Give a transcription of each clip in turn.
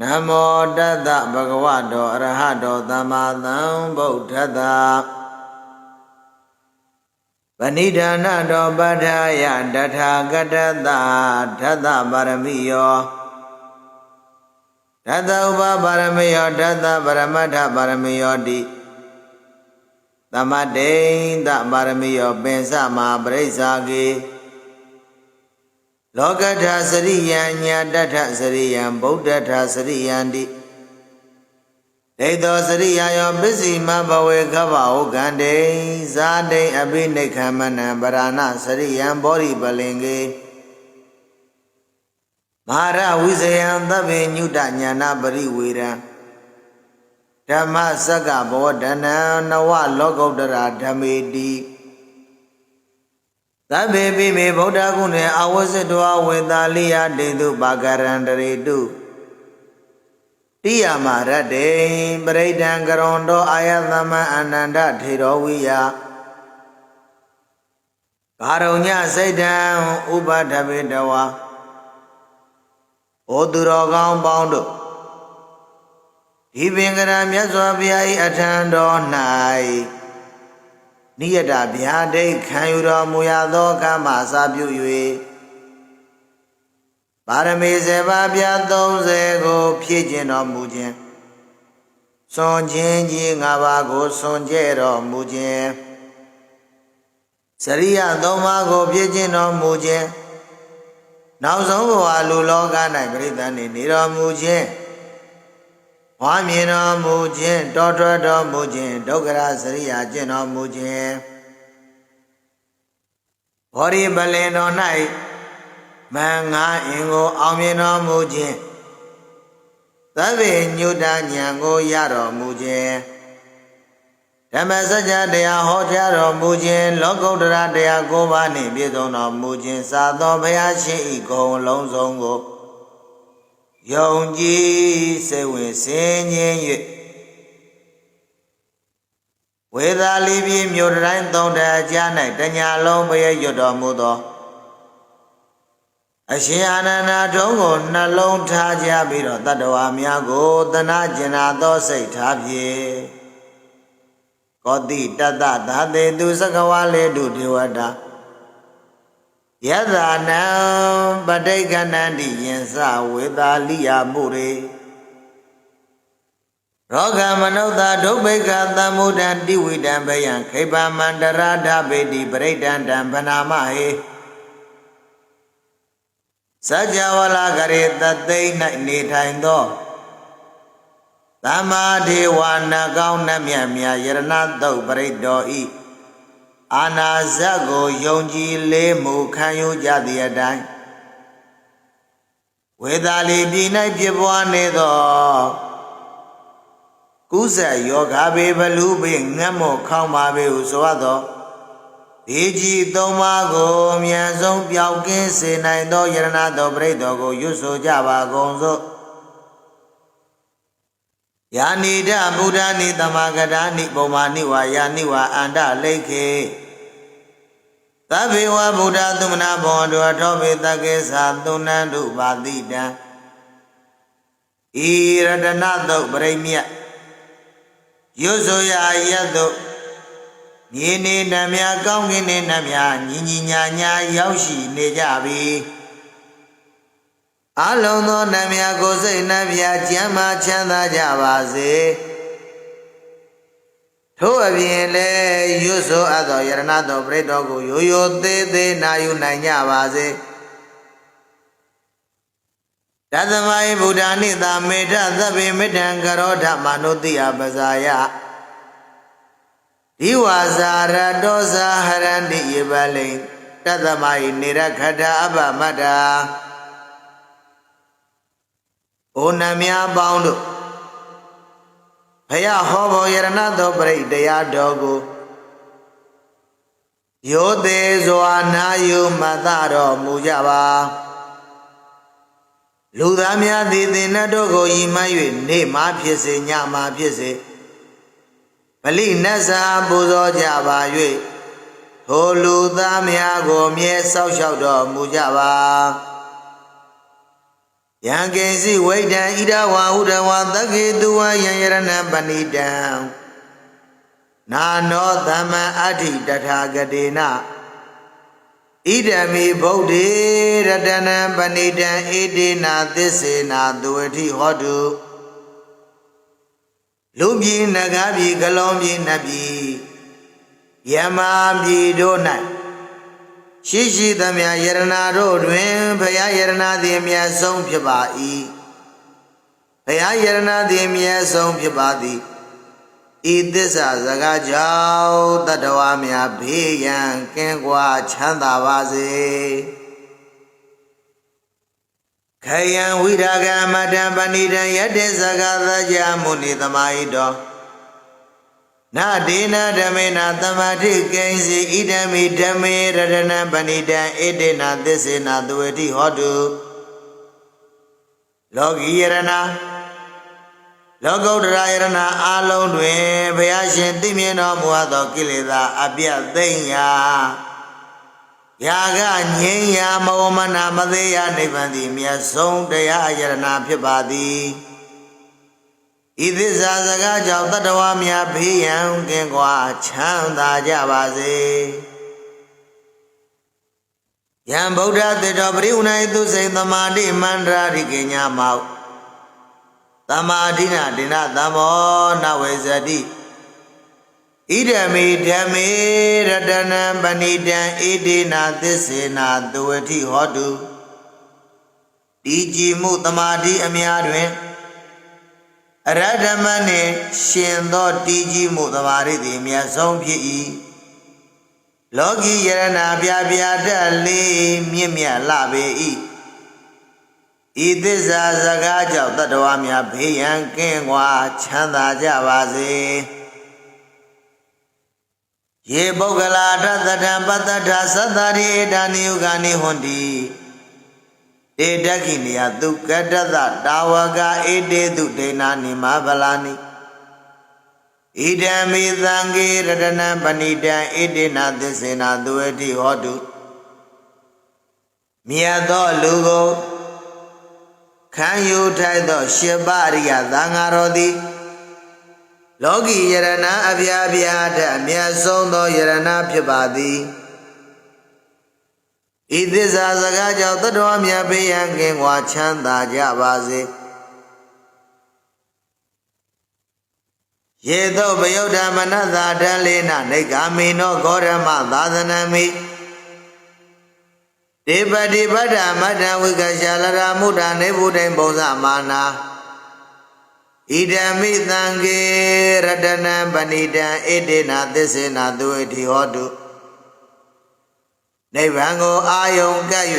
နမောတတ္တဗဂဝတောအရဟတောသမ္မာသမ္ဗုဒ္ဓတ္တပဏိဒါနတောပဋ္ဌာယတထာဂတတဓတ္တပါရမိယောဓတ္တဥပပါရမိယောဓတ္တပရမတ္ထပါရမိယောတိသမတေသပါရမိယောပင်စမာပရိစ္ဆာကေ လောကထာစရိယံညာတထစရိယံဗုဒ္ဓထာစရိယံတိဒိဋ္ဌောစရိယယောပစ္စည်းမဘဝေခဘဟုကံတေဇာတိအဘိနိခမနံပရဏစရိယံဘောရိပလင်ကေမဟာရဝိဇယံသဗ္ဗညုတညာနာပရိဝေရံဓမ္မစက္ကဘောဓနံနဝလောကုတ္တရာဓမ္မေတိ သဗ္ဗေပိမေဗုဒ္ဓဂုဏေအဝဇ္ဇတောဝေတာလိယတေတုပါကရန္တရေတုတိယမရတ္တေပရိဒံကရွန်တောအာယသမံအနန္တထေရောဝိယကာရုညစိတ်တံဥပထဗေတဝါဩသူတော်ကောင်းပေါင်းတို့ဒီပင်ကရာမြတ်စွာဘုရား၏အထံတော်၌ နိယတဗျာဒိတ်ခံယူတော်မူရသောကမ္မစာပြု၍ပါရမီစေပါးပြ30ကို ဖြည့်ကျင်တော်မူခြင်းစွန်ခြင်းကြီး၅ပါးကိုစွန်ကျဲတော်မူခြင်းစရိယသုံးပါးကို ဖြည့်ကျင်တော်မူခြင်းနောက်ဆုံးဘဝလူလောက၌ပြိတ္တန်နေတော်မူခြင်း ဝါမြင်တော်မူခြင်းတောထွက်တော်မူခြင်းဒုက္ခရစရိယာကျင့်တော်မူခြင်းဘောရိပလင်တော်၌မင်္ဂအင်ကိုအောင်မြင်တော်မူခြင်းသဗ္ဗညုတဉာဏ်ကိုရတော်မူခြင်းဓမ္မစကြာတရားဟောကြားတော်မူခြင်းလောကုတ္တရာတရား၉ပါးနှင့်ပြည့်စုံတော်မူခြင်းသာသောဘုရားရှင်ဤဂုဏ်လုံးစုံကို ယုံကြည်စိတ်ဝင်စင်ခြင်း၍ဝေသာလီပြည်မြို့တိုင်းသုံးတအကြား၌တညာလုံးဘရဲ့ရွတ်တော်မူသောအရှင်အာနန္ဒာထုံးကိုနှလုံးထားကြပြီးတော့တတ္တဝါများကိုတနာကျင်နာသောစိတ်ထားဖြင့်ကောတိတတ္တသာတေသူစကဝါလေတုဒေဝတာ ယသနံပဋိက္ခဏန္တိယင်စဝေတာလိယမှုရေရောဂမနုဿဒုဗ္ဗိကသံမုဒ္ဒံတိဝိတံဘယံခိဗမန္တရာဓဗေတိပရိဒန္တံဗနာမဟေစัจ java လာကရေတသိမ့်၌နေထိုင်သောသမ္မာဒေဝနာကောင်းနှမြတ်မြတ်ယရဏတုတ်ပရိတောဤ အာနာဇတ်ကိုယုံကြည်လေးမှုခံယူကြသည့်အတိုင်းဝေသာလီပြည်၌ဖြစ်ပွားနေသောကုသယောဂဘေဘလူဘေငတ်မော့ခေါင်းပါဘေဟုဆိုသောဒီကြီးသုံးပါးကိုအမြန်ဆုံးပျောက်ကင်းစေနိုင်သောယရဏတော်ပြိတ္တော်ကိုရွတ်ဆိုကြပါကုန်စို့ယာနိဒဗုဒ္ဓနိတမဂဒာနိပုံမာနိဝါယာနိဝါအန္တလိခေ သဗ္ဗေဝဗုဒ္ဓသုမနာဘောတောထောပိတကေသာသုဏန္တုပါတိတံဤရတနတုတ်ပရိမြတ်ရွဆိုရယတ်တုမြေနေနှမြကောင်းကင်နေနှမြညီညီညာညာရောက်ရှိနေကြပြီအလုံးသောနှမြကိုစိတ်နှမြကျမ်းမာချမ်းသာကြပါစေ ထို့အပြင်လည်းရွတ်ဆိုအပ်သောယရဏတော်ပြိတ္တော်ကိုရိုးရိုးသေးသေးနာယူနိုင်ကြပါစေတသမယဗုဒ္ဓနိသာမေထသဗ္ဗေမေတ္တံကရောဓမနုတိယပဇာယဒီဝါဇာရတောဇာဟရန္တိယေပလိတသမယနေရခထာအပမတ္တာဩနမြပေါင်းတို့ ဘုရားဟောဘောယရဏသောပရိတရားတော်ကိုယောသေးစွာနာယူမတတော်မူကြပါလူသားများသည်သင်္နတို့ကိုယီမ၍နေမှဖြစ်စေညမှဖြစ်စေပလိနတ်စာပူဇော်ကြပါ၍ထိုလူသားများကိုမြဲဆောက်ရှောက်တော်မူကြပါ ယံကေစီဝိဒံဣဒဝါဟုဒဝါသက္ကေတုဝယံယရဏပဏိတံနာနောသမ္မအဋ္ဌိတထာဂတေနဣဒံမိဗုဒ္ဓေရတနံပဏိတံဣတိနာသစ္စေနာသူဝတိဟောတုလူပြည်နဂါပြည်ကလုံးပြည်နတ်ပြည်ယမပြည်တို့၌ ရှိရှိသမျှယရနာတို့တွင်ဘုရားယရနာသည်အမြတ်ဆုံးဖြစ်ပါ၏ဘုရားယရနာသည်အမြတ်ဆုံးဖြစ်ပါသည်ဤသစ္စာစကားကြောင့်တတဝါများဘေးရန်ကင်းကွာချမ်းသာပါစေခယံဝိရာဂမတံပဏိတံယတ္တေစကားသကြမုနိသမာဟိတော နာဒေနဓမေနသမာတိကိဉ္စီဣဒံမိဓမေရတနံပဏိတံဣတေနသစ္စေနသဝတိဟောတုလောကီယရဏလောကုတ္တရာယရဏအာလုံးတွင်ဘုရားရှင်သိမြင်တော်မူသောကိလေသာအပြတ်သိမ့်ရာယာကငြိမ်းရာမဝမနာမသေးရနိဗ္ဗာန်သည်မြတ်ဆုံးတရားယရဏဖြစ်ပါသည် ဤသစ္စာစကားကြောင့်တတ္တဝါများဘေးရန်ကင်းကွာချမ်းသာကြပါစေယံဗုဒ္ဓတေတောပရိဝဏိသူစိန်သမာတိမန္တရာရိကေညာမောသမာဓိနာဒိနာသမောနဝေဇတိဣဒမေဓမ္မေရတနံပဏိတံဣတိနာသစ္စေနာသဝတိဟောတုဒီကြည်မှုသမာဓိအများတွင် အရဓမ္မနှင့်ရှင်သောတည်ကြည်မှုသမာဓိသည်မြတ်ဆုံးဖြစ်၏လောကီယရဏပြပြတတ်လေးမြင့်မြတ်လှပေ၏ဤသစ္စာစကားကြောင့်တတ္တဝါများဘေးရန်ကင်းကွာချမ်းသာကြပါစေယေပုဂ္ဂလာထသတ္တံပတ္တထသတ္တရိဧတာနိယုဂာနိဟွန်တိ တေတခိနိယသုကတ္တသတာဝကဧတေတုဒေနာနိမဗလာနိဣဒံမိသံဃေရတနံပဏိတံဣတိနာသစ္စေနာသူဝတိဟောတုမြတ်သောလူကိုခံယူထိုက်သောရှစ်ပါးရိယသံဃာတော်သည်လောကီယရဏအပြာပြာထအမြတ်ဆုံးသောယရဏဖြစ်ပါသည် ဤသစ္စာစကားကြောင့်တတော်မြတ်ဘေးရန်ကင်းကွာချမ်းသာကြပါစေယေသောဗယုဒ္ဓမနသာတလေနနေဂာမိနောဂောရမသာသနမိဒေပတိပတ္တမတ္တဝိကရှာလရာမုဒ္ဒနေဗုဒ္ဓံပုံစမာနာဣဒံမိသံဃေရတနံပဏိတံဣတိနာသစ္စေနာသူဝတိဟောတု နိဗ္ဗာန်ကိုအာယုံကပ်၍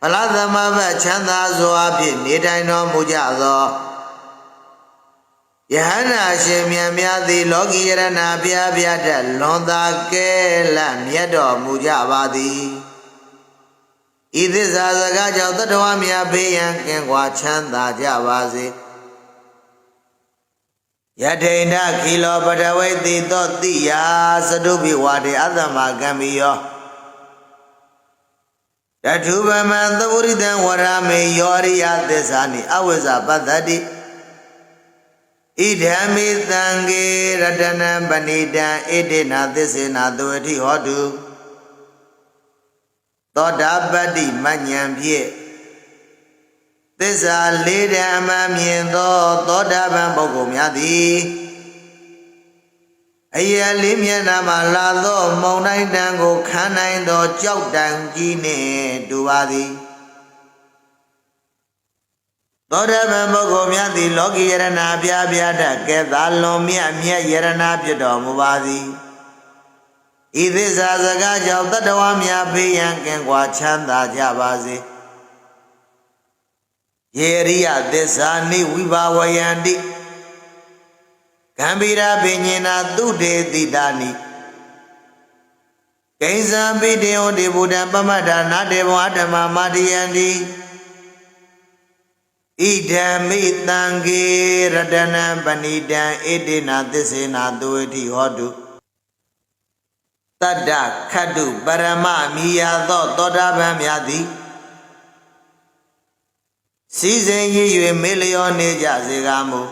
ဖလားသမဘချမ်းသာစွာဖြင့်နေထိုင်တော်မူကြသောယဟန္တာရှင်မြတ်များသည် လောကီယရဏပြားပြားတတ်လွန်သာကဲလတ်မြတ်တော်မူကြပါသည်ဤသစ္စာစကားကြောင့်တတဝမြတ်ဘေးရန်ကင်းကွာချမ်းသာကြပါစေ ယထိန်ဒခိလောပတဝိတိသောတိယာသတုပိဝါတေအသမ္မာကံမိယောတထုဗမံသဝရိတံဝရမေယောရိယသစ္စာနိအဝိဇ္ဇပတ္တတိဣဒံမိသံဃေရတနံပဏိတံဣတိနာသစ္စေနာသဝတိဟောတုသောတာပတ္တိမဉ္ဇဉ်ဖြင့် သစ္စာလေးတံအမှန်မြင်သောသောတာပန်ပုဂ္ဂိုလ်များသည်အယလေးမျက်နှာမှာလာသောမုံတိုင်းတံကိုခံနိုင်သောကြောက်တံကြီးနှင့်တူပါသည်သောတာပန်ပုဂ္ဂိုလ်များသည်လောကီယရဏပြားပြားတကဲ့သာလွန်မြတ်မြတ်ယရဏဖြစ်တော်မူပါသည်ဤသစ္စာစကားကြောင့်တတ္တဝါများဖေးရန်ကင်ကွာချမ်းသာကြပါစေ ယေရိယသစ္စာနိဝိဘာဝယန္တိဂံဗီရာပင်ညင်နာသူတေတိတာနိကိဉ္စံပိတေဟောတေဗုဒ္ဓပမတ္ထာနာတေဘောဓမ္မမာတိယန္တိဣဒံမိတံဃေရတနံပဏိတံဣတိနာသစ္စေနာသူဝတိဟောတုတတ္တခတ္တုပရမမိယာသော သောတာပန်များသည် စီစဉ်ရည်၍မေလျောနေကြစေကားမူ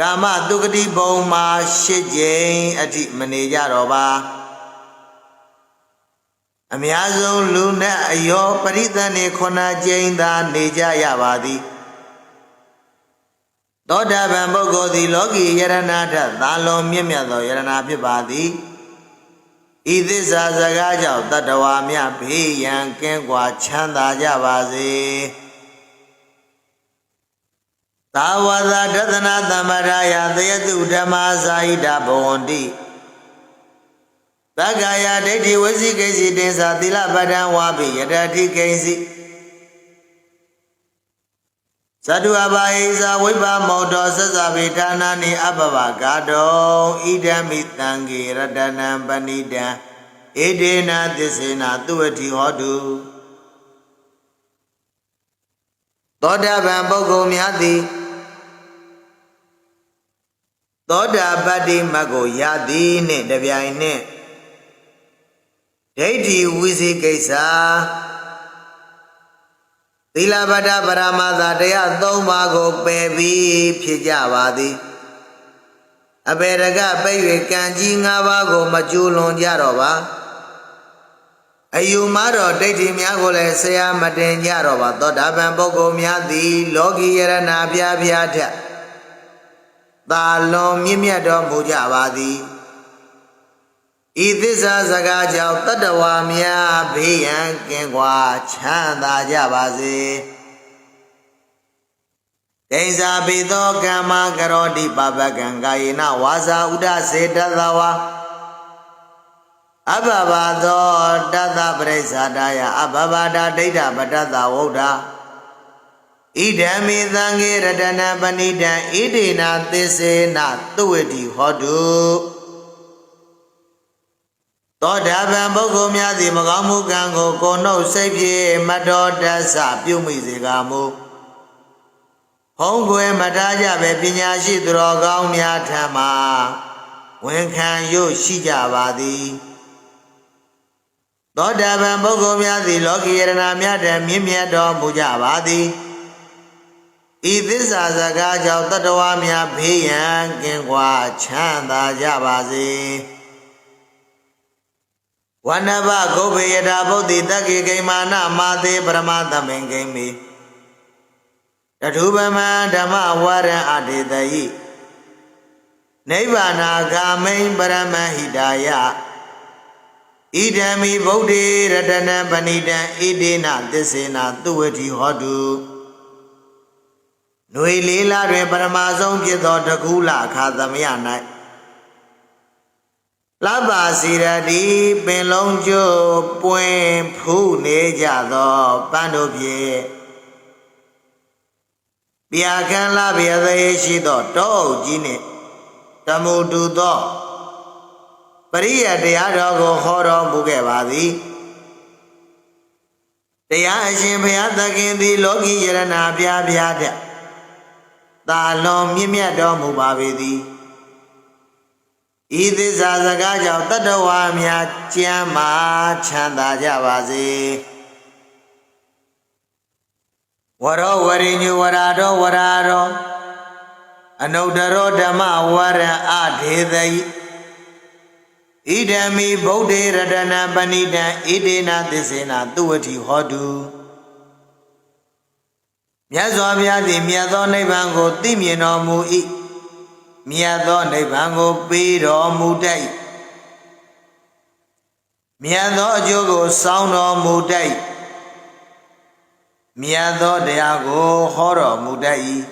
ကာမတုဂတိဘုံမှာရှစ်ကြိမ်အထိမနေကြတော့ပါအများဆုံးလူနဲ့အယောပရိသတ်နေခုနှစ်ကြိမ်သာနေကြရပါသည်သောတာပန်ပုဂ္ဂိုလ်သည်လောကီယရဏထသာလွန်မြင့်မြတ်သောယရဏဖြစ်ပါသည်ဤသစ္စာစကားကြောင့်တတ္တဝါများဘေးရန်ကင်းကွာချမ်းသာကြပါစေ သာဝသဒသနာသမ္ပရာယသယတုဓမ္မာဇာဟိတဘဝန္တိသက္ကာယဒိဋ္ဌိဝစီကိစီတင်္စာသီလပဋ္ဌံဝါပိယတတိကိစီသတ္တုအဘာဟိဇာဝိပမောတောသစ္စာပိဌာနာနိအပပကာတောဣဒံမိတံဂေရတနံပဏိတံဣဒေနသစ္စေနသူဝတိဟောတုသောတာပန်ပုဂ္ဂိုလ်များသည် သောတာပတ္တိမတ်ကိုရသည်နှင့်တပြိုင်နှင့်ဒိဋ္ဌိဝိသိကိစ္စသီလပတ္တပရမသာတရား၃ပါးကိုပယ်ပြီးဖြစ်ကြပါသည်အဘေရကပိတ်၍ကံကြီး၅ပါးကိုမကျူးလွန်ကြတော့ပါအယူမတော်ဒိဋ္ဌိများကိုလည်းဆရာမတင်ကြတော့ပါသောတာပန်ပုဂ္ဂိုလ်များသည်လောကီယရဏပြားပြားထက် သာလွန်မြင့်မြတ်တော်မူကြပါသည်ဤသစ္စာစကားကြောင့်တတ္တဝါများဘေးရန်ကင်းကွာချမ်းသာကြပါစေဒိဉ္စာပိသောကမ္မကရောတိပပကံကာယေနဝါစာဥဒစေတသဝါအဘဘာသောတတ္တပရိစ္ဆာတယအဘဘာတာဒိဋ္ဌပတ္တဝုဒ္ဓ ဣဒံမေသံဃေရတနာပဏိတံဣဒိနာသစ္စေနသုဝတိဟောတုသောတာပန်ပုဂ္ဂိုလ်များသည်မကောင်းမှုကံကိုကိုယ်နှုတ်စိတ်ဖြင့်မတော်တဆပြုမိစေကမူဟုံးခွေမထားကြပဲပညာရှိသူတော်ကောင်းများထံမှာဝန်ခံရွရှိကြပါသည်သောတာပန်ပုဂ္ဂိုလ်များသည်လောကီယရဏများတည်းမြင့်မြတ်တော်မူကြပါသည် ဤသစ္စာစကားကြောင့်တတ္တဝါများဘေးရန်ကင်းကွာချမ်းသာကြပါစေဝဏဘဂုဗေယတာဗုဒ္ဓိတက္ကေကိမာနမာသေးပရမသမင်ကိမိတထုပမံဓမ္မဝရံအတေတယိနိဗ္ဗာနာဂာမိန်ပရမဟိတာယဣဒံမိဗုဒ္ဓေရတနံပဏိတံဣဒေနသစ္စေနာသူဝတိဟောတု ຫນွေလေးလာတွင်ပရမဆုံးဖြစ်သောတကူလအခါသမယ၌လဗ္ဗစီရတိပင်လုံးကျိုးပွင့်ဖူးနေကြသောပန်းတို့ဖြင့်ပြာခံလာပြသေးရှိသောတောအုပ်ကြီးနှင့်တမူတူသောပရိယတရားတော်ကိုဟောတော်မူခဲ့ပါသည်တရားအရှင်ဘုရားသခင်သည်လောကီယရဏပြားပြားတဲ့ သာလွန်မြင့်မြတ်တော်မူပါပေသည်ဤသစ္စာစကားကြောင့်တတ္တဝါများကျမ်းမာချမ်းသာကြပါစေဝရောဝရိညုဝရာတော်ဝရာတော်အနုတ္တရောဓမ္မဝရံအဒေသိဣဒံမိဗုဒ္ဓေရတနာပဏိတံဣဒေနာသစ္စေနာသူဝတိဟောတု မြတ်စွာဘုရားသည်မြတ်သောနိဗ္ဗာန်ကိုသိမြင်တော်မူ၏မြတ်သောနိဗ္ဗာန်ကိုပေးတော်မူတတ်မြတ်သောအကျိုးကိုစောင်းတော်မူတတ်မြတ်သောတရားကိုဟောတော်မူတတ်၏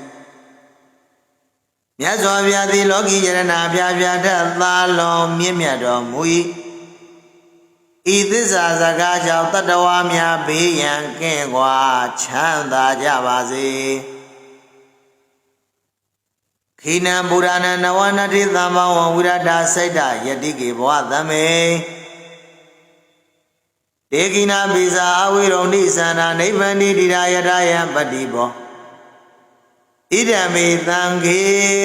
မြတ်စွာဘုရားသည်လောကီယရဏပြပြထသာလွန်မြင့်မြတ်တော်မူ၏ ဤသစ္စာစကားကြောင့်တတ္တဝါများဘေးရန်ကင်းကွာချမ်းသာကြပါစေခိနံဗုဒ္ဓနာနဝနတိသမ္မောဝဝိရဒစိတ်တယတိကေဘဝသမေတေကိနာပိဇာအဝိရုံဏိသန္နာနိဗ္ဗန္တိတိရာယတယံပတိဘောဣဒံမေသံဃေ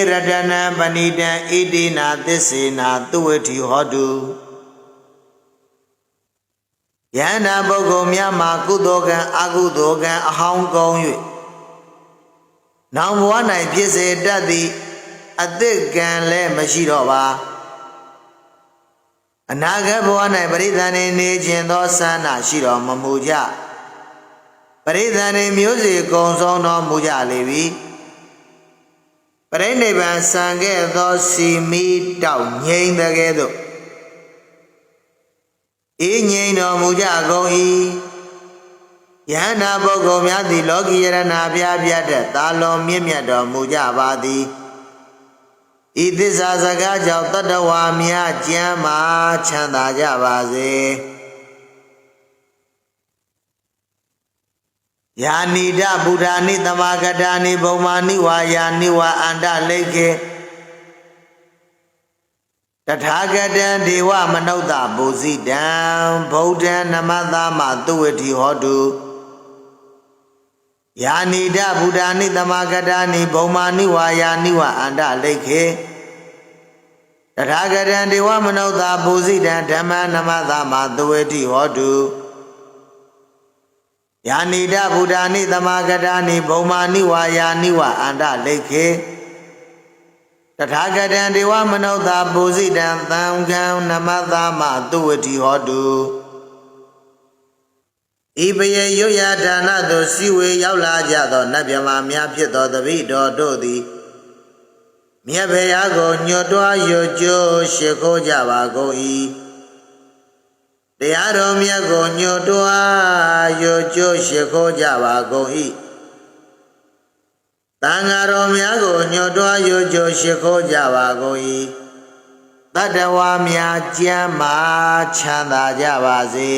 ရတနံပဏိတံဣတိနာသစ္စေနာသူဝတိဟောတု ယန္တာပုဂ္ဂိုလ်များမှာကုသိုလ်ကံအကုသိုလ်ကံအဟောင်းကောင်း၍နောင်ဘဝ၌ဖြစ်စေတတ်သည့်အသစ်ကံလည်းမရှိတော့ပါအနာဂတ်ဘဝ၌ပရိသန်နေနေခြင်းသောဆန္ဒရှိတော်မမူကြပရိသန်နေမျိုးစေကုံဆုံးတော်မူကြလေပြီပရိနိဗ္ဗာန်စံခဲ့သောစီမီတောက်ငြိမ့်တဲ့ကဲ့သို့ အေးငြိမ့်တော်မူကြကုန်၏ယန္နာပုဂ္ဂိုလ်များသည်လောကီယရဏပြားပြတ်တဲ့သာလွန်မြင့်မြတ်တော်မူကြပါသည်ဤသစ္စာစကားကြောင့်တတ္တဝါများကျမ်းမာချမ်းသာကြပါစေယာနိဒဗုဒ္ဓာနိတမဂတာနိဘုံမာနိဝါယာနိဝါအန္တလိခေ တထာဂတံဒေဝမနုဿပုဇိတံဗုဒ္ဓံနမသမသူဝတိဟောတုယာနိဒဗုဒ္ဓာနိတမဂတာနိဘုံမာနိဝါယာနိဝါအန္တလိခေတထာဂတံဒေဝမနုဿပုဇိတံဓမ္မနမသမသူဝတိဟောတုယာနိဒဗုဒ္ဓာနိတမဂတာနိဘုံမာနိဝါယာနိဝါအန္တလိခေ တထာဂတံဒေဝမနုဿပုဇိတံသံဃံနမသမသူဝတိဟောတုဤပယေရွတ်ရဒါနသို့စီဝေရောက်လာကြသောနတ်မြမာများဖြစ်သောတပိတော်တို့သည်မြတ်ဘေယကိုညွတ်တွားရွကြိုးရှိခိုးကြပါကုန်၏တရားတော်မြတ်ကိုညွတ်တွားရွကြိုးရှိခိုးကြပါကုန်၏ တန်ဃာတော်များကိုညွတ်တွားရွကြိုးရှိခိုးကြပါကုန်၏တတ္တဝါများကျမ်းမာချမ်းသာကြပါစေ